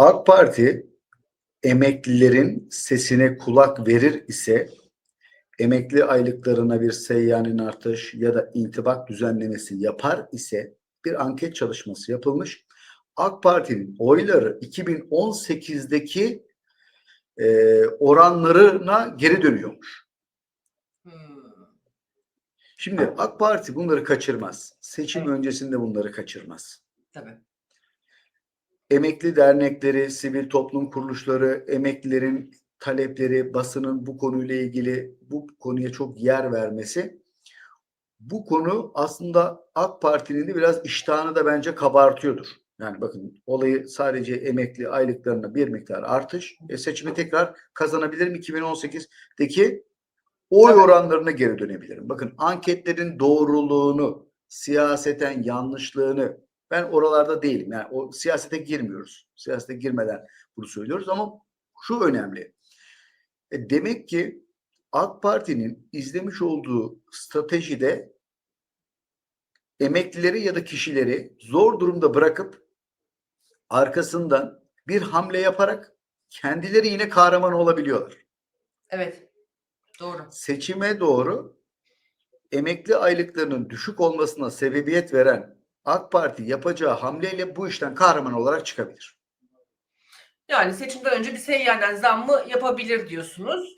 AK Parti emeklilerin sesine kulak verir ise emekli aylıklarına bir seyyanen artış ya da intibak düzenlemesi yapar ise bir anket çalışması yapılmış. AK Parti'nin oyları 2018'deki e, oranlarına geri dönüyormuş. Hmm. Şimdi AK Parti bunları kaçırmaz. Seçim Evet. öncesinde bunları kaçırmaz. Tabii. Emekli dernekleri, sivil toplum kuruluşları, emeklilerin talepleri, basının bu konuyla ilgili bu konuya çok yer vermesi bu konu aslında AK Parti'nin de biraz iştahını da bence kabartıyordur. Yani bakın olayı sadece emekli aylıklarına bir miktar artış. E, seçimi tekrar kazanabilirim 2018'deki oy oranlarına geri dönebilirim. Bakın anketlerin doğruluğunu, siyaseten yanlışlığını ben oralarda değilim. Yani o siyasete girmiyoruz. Siyasete girmeden bunu söylüyoruz ama şu önemli. E, demek ki AK Parti'nin izlemiş olduğu stratejide emeklileri ya da kişileri zor durumda bırakıp arkasından bir hamle yaparak kendileri yine kahraman olabiliyorlar. Evet. Doğru. Seçime doğru emekli aylıklarının düşük olmasına sebebiyet veren AK Parti yapacağı hamleyle bu işten kahraman olarak çıkabilir. Yani seçimden önce bir seyyarden zam mı yapabilir diyorsunuz.